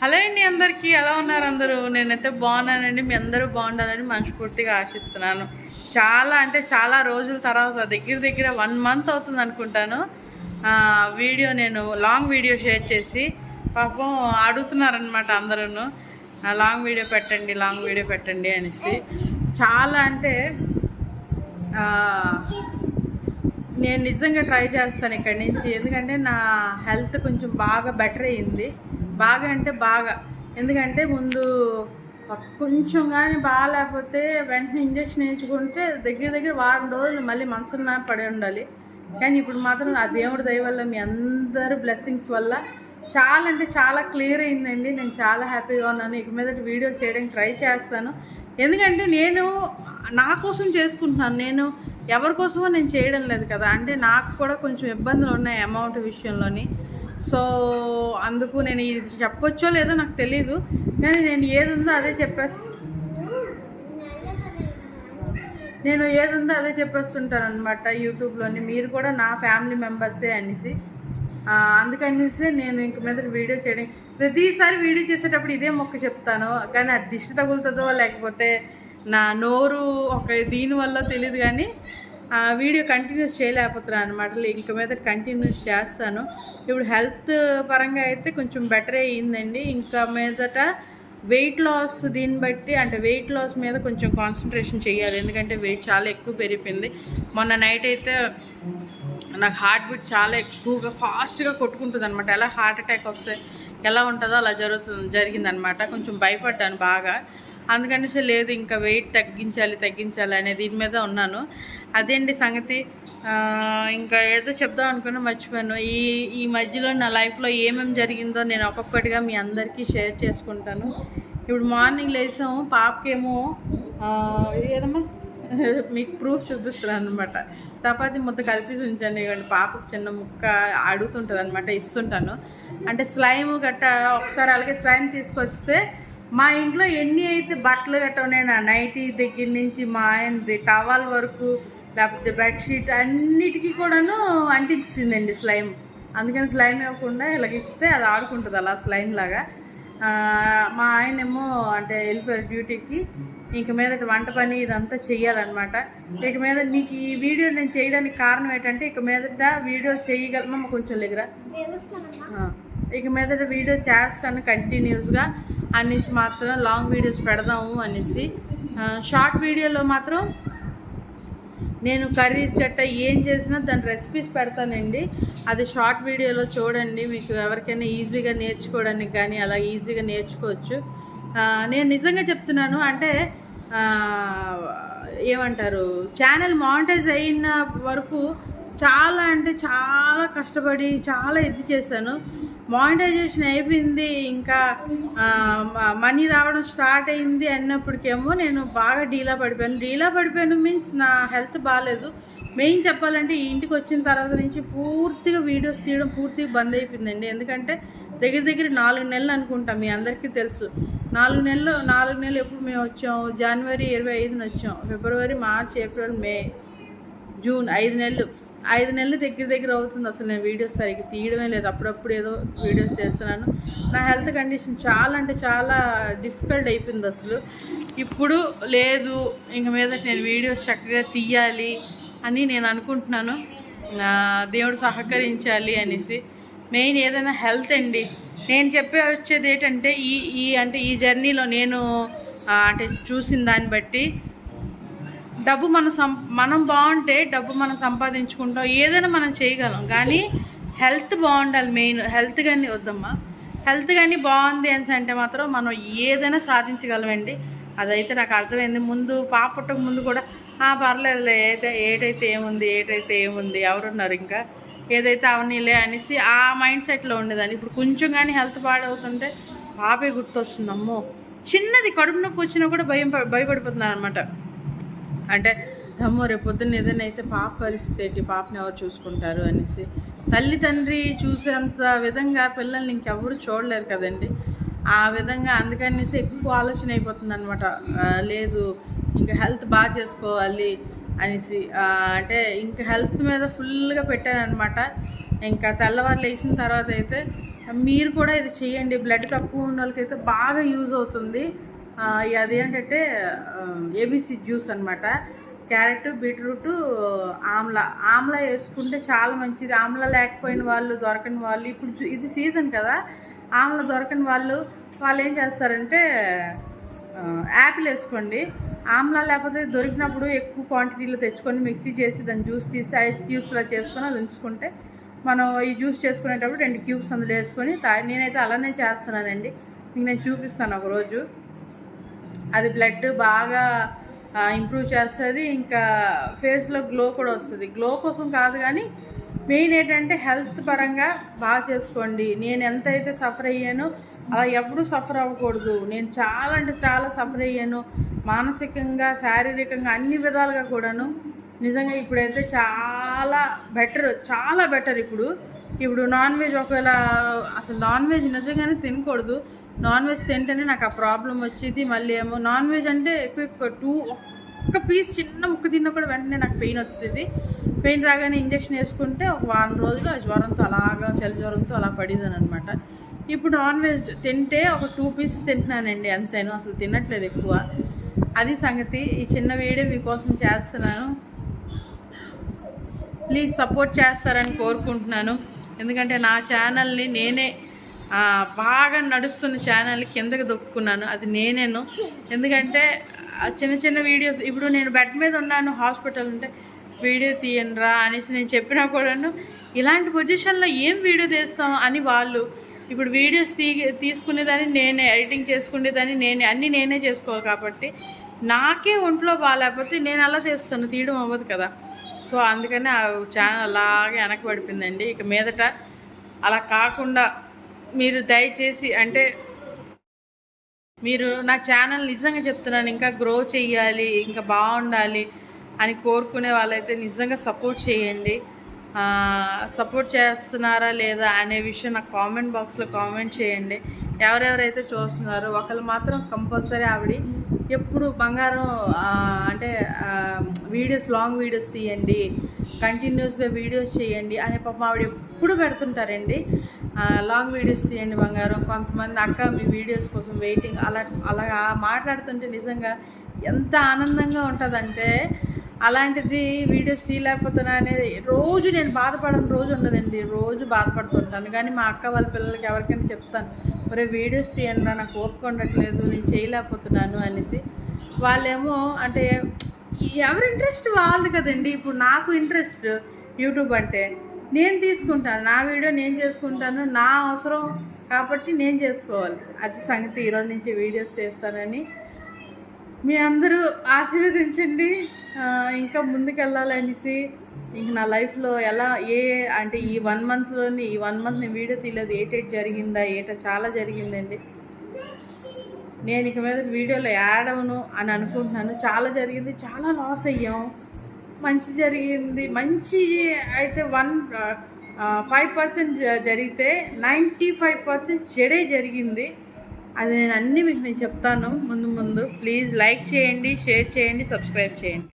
Hello అండి అందరికీ ఎలా ఉన్నారు అందరూ? నేనైతే బాగున్నానండి. మీ అందరూ బాగుండాలని మనస్ఫూర్తిగా ఆశిస్తున్నాను. చాలా అంటే చాలా రోజుల తర్వాత దగ్గర దగ్గర వన్ మంత్ అవుతుంది అనుకుంటాను. వీడియో నేను లాంగ్ వీడియో షేర్ చేసి పాపం అడుగుతున్నారనమాట అందరూ లాంగ్ వీడియో పెట్టండి లాంగ్ వీడియో పెట్టండి అనేసి. చాలా అంటే నేను నిజంగా ట్రై చేస్తాను ఇక్కడి నుంచి. ఎందుకంటే నా హెల్త్ కొంచెం బాగా బెటర్ అయ్యింది. బాగా అంటే బాగా. ఎందుకంటే ముందు కొంచెం కానీ బాగాలేకపోతే వెంటనే ఇంజక్షన్ వేయించుకుంటే దగ్గర దగ్గర వారం రోజులు మళ్ళీ మనసున్న పడి ఉండాలి. కానీ ఇప్పుడు మాత్రం ఆ దేవుడి దయ వల్ల మీ అందరు బ్లెస్సింగ్స్ వల్ల చాలా అంటే చాలా క్లియర్ అయిందండి. నేను చాలా హ్యాపీగా ఉన్నాను. ఇక మీదటి వీడియో చేయడానికి ట్రై చేస్తాను. ఎందుకంటే నేను నా కోసం చేసుకుంటున్నాను. నేను ఎవరి కోసమో నేను చేయడం లేదు కదా. అంటే నాకు కూడా కొంచెం ఇబ్బందులు ఉన్నాయి అమౌంట్ విషయంలోని. సో అందుకు నేను ఇది చెప్పొచ్చో లేదో నాకు తెలియదు కానీ నేను ఏది ఉందో అదే చెప్పేసి నేను ఏది ఉందో అదే చెప్పేస్తుంటాను అనమాట యూట్యూబ్లోని. మీరు కూడా నా ఫ్యామిలీ మెంబర్సే అనేసి. అందుకనేసి నేను ఇంక మీద వీడియో చేయడం ప్రతిసారి వీడియో చేసేటప్పుడు ఇదే మొక్క చెప్తాను. కానీ అది దిష్టి తగులుతుందో లేకపోతే నా నోరు ఒక దీనివల్ల తెలియదు కానీ ఆ వీడియో కంటిన్యూస్ చేయలేకపోతున్నాను అనమాట ఇంక మీద కంటిన్యూస్ చేస్తాను. ఇప్పుడు హెల్త్ పరంగా అయితే కొంచెం బెటర్ అయ్యిందండి. ఇంకా మీదట వెయిట్ లాస్ దీన్ని బట్టి అంటే వెయిట్ లాస్ మీద కొంచెం కాన్సన్ట్రేషన్ చేయాలి. ఎందుకంటే వెయిట్ చాలా ఎక్కువ పెరిగిపోయింది. మొన్న నైట్ అయితే నాకు హార్ట్ బీట్ చాలా ఎక్కువగా ఫాస్ట్గా కొట్టుకుంటుంది అనమాట ఎలా హార్ట్ అటాక్ వస్తే ఎలా ఉంటుందో అలా జరుగుతుంది జరిగిందనమాట కొంచెం భయపడ్డాను బాగా. అందుకనేసి లేదు ఇంకా వెయిట్ తగ్గించాలి తగ్గించాలి అనే దీని మీద ఉన్నాను. అదేంటి సంగతి? ఇంకా ఏదో చెప్దాం అనుకున్నా మర్చిపోయాను. ఈ ఈ మధ్యలో నా లైఫ్లో ఏమేమి జరిగిందో నేను ఒక్కొక్కటిగా మీ అందరికీ షేర్ చేసుకుంటాను. ఇప్పుడు మార్నింగ్ లేసాము పాపకేమో ఏదమ్మా? మీకు ప్రూఫ్ చూపిస్తున్నాను అనమాట చపాతి ముద్ద కలిపి ఉంచండి ఇవ్వండి పాపకు చిన్న ముక్క అడుగుతుంటుంది అనమాట ఇస్తుంటాను. అంటే స్లైమ్ గట్ట ఒకసారి అలాగే స్లైమ్ తీసుకొస్తే మా ఇంట్లో ఎన్ని అయితే బట్టలు గట్ట ఉన్నాయి నా నైటీ దగ్గర నుంచి మా ఆయనది టవల్ వరకు లేకపోతే బెడ్షీట్ అన్నిటికీ కూడాను అంటించిందండి స్లైమ్ అందుకని స్లైమ్ ఇవ్వకుండా ఇలాగ ఇస్తే అది ఆడుకుంటుంది అలా స్లైమ్ లాగా. మా ఆయనేమో అంటే వెళ్ళిపోయారు డ్యూటీకి ఇంక మీద వంట పని ఇదంతా చెయ్యాలన్నమాట. ఇక మీద మీకు ఈ వీడియో నేను చేయడానికి కారణం ఏంటంటే ఇక మీదట వీడియో చేయగలమా కొంచెం దగ్గర. ఇక మీద వీడియో చేస్తాను కంటిన్యూస్గా అనేసి మాత్రం లాంగ్ వీడియోస్ పెడదాము అనేసి. షార్ట్ వీడియోలో మాత్రం నేను కర్రీస్ గట్ట ఏం చేసినా దాని రెసిపీస్ పెడతానండి. అది షార్ట్ వీడియోలో చూడండి. మీకు ఎవరికైనా ఈజీగా నేర్చుకోవడానికి కానీ అలా ఈజీగా నేర్చుకోవచ్చు. నేను నిజంగా చెప్తున్నాను అంటే ఏమంటారు ఛానల్ మానిటైజ్ అయిన వరకు చాలా అంటే చాలా కష్టపడి చాలా ఇది చేశాను. మానిటైజేషన్ అయిపోయింది ఇంకా మనీ రావడం స్టార్ట్ అయింది అన్నప్పటికేమో నేను బాగా డీలా పడిపోయాను. డీలా పడిపోయాను మీన్స్ నా హెల్త్ బాగాలేదు. మెయిన్ చెప్పాలంటే ఈ ఇంటికి వచ్చిన తర్వాత నుంచి పూర్తిగా వీడియోస్ తీయడం పూర్తిగా బంద్ అయిపోయిందండి. ఎందుకంటే దగ్గర దగ్గర నాలుగు నెలలు అనుకుంటాం మీ అందరికీ తెలుసు. నాలుగు నెలలు నాలుగు నెలలు ఎప్పుడు మేము వచ్చాం? జనవరి ఇరవై ఐదున వచ్చాం. ఫిబ్రవరి మార్చ్ ఏప్రిల్ మే జూన్ ఐదు నెలలు. ఐదు నెలలు దగ్గర దగ్గర అవుతుంది అసలు నేను వీడియోస్ సరిగ్గా తీయడమే లేదు. అప్పుడప్పుడు ఏదో వీడియోస్ చేస్తున్నాను. నా హెల్త్ కండిషన్ చాలా అంటే చాలా డిఫికల్ట్ అయిపోయింది అసలు. ఇప్పుడు లేదు ఇంక మీద నేను వీడియోస్ చక్కగా తీయాలి అని నేను అనుకుంటున్నాను. దేవుడు సహకరించాలి అనేసి. మెయిన్ ఏదైనా హెల్త్ అండి. నేను చెప్పే వచ్చేది ఏంటంటే ఈ ఈ అంటే ఈ జర్నీలో నేను అంటే చూసిన దాన్ని బట్టి డబ్బు మనం సం మనం బాగుంటే డబ్బు మనం సంపాదించుకుంటాం ఏదైనా మనం చేయగలం. కానీ హెల్త్ బాగుండాలి మెయిన్ హెల్త్ కానీ వద్దమ్మా. హెల్త్ కానీ బాగుంది అని అంటే మాత్రం మనం ఏదైనా సాధించగలమండి. అదైతే నాకు అర్థమైంది. ముందు పాప పుట్టక ముందు కూడా పర్లేదులే ఏదైతే ఏటైతే ఏముంది ఏటైతే ఏముంది ఎవరున్నారు ఇంకా? ఏదైతే అవనీలే అనేసి ఆ మైండ్ సెట్లో ఉండేదాన్ని. ఇప్పుడు కొంచెం కానీ హెల్త్ పాడవుతుంటే పాపే గుర్తొస్తుంది అమ్మో చిన్నది కడుపు నొప్పి వచ్చినా కూడా భయం ప- భయపడిపోతున్నాను అనమాట అంటే అమ్మో రేపు పొద్దున్న ఏదైనా అయితే పాప పరిస్థితి ఏంటి? పాపని ఎవరు చూసుకుంటారు? అనేసి. తల్లి తండ్రి చూసేంత విధంగా పిల్లల్ని ఇంకెవరు చూడలేరు కదండి. ఆ విధంగా అందుకనేసి ఎక్కువ ఆలోచన అయిపోతుంది అనమాట లేదు ఇంకా హెల్త్ బాగా చేసుకోవాలి అనేసి. అంటే ఇంకా హెల్త్ మీద ఫుల్గా పెట్టాను అనమాట ఇంకా తెల్లవారు లేచిన తర్వాత అయితే మీరు కూడా ఇది చేయండి. బ్లడ్ తక్కువ ఉన్న వాళ్ళకైతే బాగా యూజ్ అవుతుంది. అది ఏంటంటే ఏబీసీ జ్యూస్ అనమాట క్యారెట్ బీట్రూట్ ఆమ్లా. ఆమ్లా వేసుకుంటే చాలా మంచిది. ఆమ్లా లేకపోయిన వాళ్ళు దొరకని వాళ్ళు ఇప్పుడు ఇది సీజన్ కదా. ఆమ్లా దొరకని వాళ్ళు వాళ్ళు ఏం చేస్తారంటే యాపిల్ వేసుకోండి. ఆమ్లా లేకపోతే దొరికినప్పుడు ఎక్కువ క్వాంటిటీలో తెచ్చుకొని మిక్సీ చేసి దాన్ని జ్యూస్ తీసి ఐస్ క్యూబ్స్లా చేసుకొని అది ఉంచుకుంటే మనం ఈ జ్యూస్ చేసుకునేటప్పుడు రెండు క్యూబ్స్ అందులో వేసుకొని నేనైతే అలానే చేస్తున్నానండి. మీకు నేను చూపిస్తాను ఒకరోజు అది బ్లడ్ బాగా ఇంప్రూవ్ చేస్తుంది. ఇంకా ఫేస్లో గ్లో కూడా వస్తుంది. గ్లో కోసం కాదు కానీ మెయిన్ ఏంటంటే హెల్త్ పరంగా బాగా చేసుకోండి. నేను ఎంతైతే సఫర్ అయ్యానో అలా ఎప్పుడూ సఫర్ అవ్వకూడదు. నేను చాలా అంటే చాలా సఫర్ అయ్యాను. మానసికంగా శారీరకంగా అన్ని విధాలుగా కూడాను. నిజంగా ఇప్పుడైతే చాలా బెటర్ చాలా బెటర్ ఇప్పుడు. ఇప్పుడు నాన్ వెజ్ ఒకవేళ అసలు నాన్ వెజ్ నిజంగానే తినకూడదు. నాన్ వెజ్ తింటేనే నాకు ఆ ప్రాబ్లం వచ్చేది. మళ్ళీ ఏమో నాన్ వెజ్ అంటే ఎక్కువ ఎక్కువ టూ ఒక్క పీస్ చిన్న ముక్క తిన్నా కూడా వెంటనే నాకు పెయిన్ వచ్చేది. పెయిన్ రాగానే ఇంజక్షన్ వేసుకుంటే ఒక వారం రోజులు ఆ జ్వరంతో అలాగా చలి జ్వరంతో అలా పడేదాను అనమాట ఇప్పుడు నాన్ వెజ్ తింటే ఒక టూ పీస్ తింటున్నానండి అంతేను. అసలు తినట్లేదు ఎక్కువ. అది సంగతి. ఈ చిన్న వీడియో మీకోసం చేస్తున్నాను. ప్లీజ్ సపోర్ట్ చేస్తారని కోరుకుంటున్నాను. ఎందుకంటే నా ఛానల్ని నేనే బాగా నడుస్తున్న ఛానల్ కిందకి దొక్కున్నాను. అది నేనేను. ఎందుకంటే చిన్న చిన్న వీడియోస్ ఇప్పుడు నేను బెడ్ మీద ఉన్నాను హాస్పిటల్ ఉంటే వీడియో తీయనరా అనేసి నేను చెప్పినా కూడాను ఇలాంటి పొజిషన్లో ఏం వీడియో తీస్తాం అని వాళ్ళు ఇప్పుడు వీడియోస్ తీ తీసుకునేదాన్ని నేనే ఎడిటింగ్ చేసుకునేదాన్ని నేనే అన్నీ నేనే చేసుకోవాలి కాబట్టి నాకే ఒంట్లో బాగాలేకపోతే నేను అలా తీస్తాను తీయడం అవ్వదు కదా. సో అందుకని ఆ ఛానల్ అలాగే వెనక్కి పడిపోయిందండి ఇక మీదట అలా కాకుండా మీరు దయచేసి అంటే మీరు నా ఛానల్ నిజంగా చెప్తున్నాను ఇంకా గ్రో చేయాలి ఇంకా బాగుండాలి అని కోరుకునే వాళ్ళైతే నిజంగా సపోర్ట్ చేయండి. సపోర్ట్ చేస్తున్నారా లేదా అనే విషయం నాకు కామెంట్ బాక్స్లో కామెంట్ చేయండి. ఎవరెవరైతే చూస్తున్నారో ఒకళ్ళు మాత్రం కంపల్సరీ ఆవిడ ఎప్పుడు బంగారం అంటే వీడియోస్ లాంగ్ వీడియోస్ తీయండి కంటిన్యూస్గా వీడియోస్ చేయండి అనే పాపం ఆవిడ ఎప్పుడు పెడుతుంటారండి. లాంగ్ వీడియోస్ తీయండి బంగారం. కొంతమంది అక్క మీ వీడియోస్ కోసం వెయిటింగ్ అలా అలా మాట్లాడుతుంటే నిజంగా ఎంత ఆనందంగా ఉంటుందంటే అలాంటిది వీడియోస్ తీయలేకపోతున్నా అనేది రోజు నేను బాధపడని రోజు ఉండదండి. రోజు బాధపడుతుంటాను. కానీ మా అక్క వాళ్ళ పిల్లలకి ఎవరికైనా చెప్తాను ఒరే వీడియోస్ తీయండి నాకు ఓపిక ఉండట్లేదు నేను చేయలేకపోతున్నాను అనేసి. వాళ్ళేమో అంటే ఎవరి ఇంట్రెస్ట్ వాళ్ళది కదండి. ఇప్పుడు నాకు ఇంట్రెస్ట్ యూట్యూబ్ అంటే నేను తీసుకుంటాను నా వీడియో నేను చేసుకుంటాను నా అవసరం కాబట్టి నేను చేసుకోవాలి. అది సంగతి ఈరోజు నుంచి వీడియోస్ చేస్తానని మీ అందరూ ఆశీర్వదించండి. ఇంకా ముందుకెళ్ళాలనేసి ఇంక నా లైఫ్లో ఎలా ఏ అంటే ఈ వన్ మంత్లోని ఈ వన్ మంత్ నేను వీడియో తీయలేదు ఏటేట్ జరిగిందా ఏట చాలా జరిగిందండి. నేను ఇక మీద వీడియోలో యాడ్ అవను అని అనుకుంటున్నాను. చాలా జరిగింది చాలా లాస్ అయ్యాం. మంచి జరిగింది. మంచి అయితే వన్ ఫైవ్ పర్సెంట్ జరిగితే నైంటీ ఫైవ్ పర్సెంట్ చెడే జరిగింది. అది నేను అన్నీ మీకు నేను చెప్తాను. ముందు ముందు ప్లీజ్ లైక్ చేయండి షేర్ చేయండి సబ్స్క్రైబ్ చేయండి.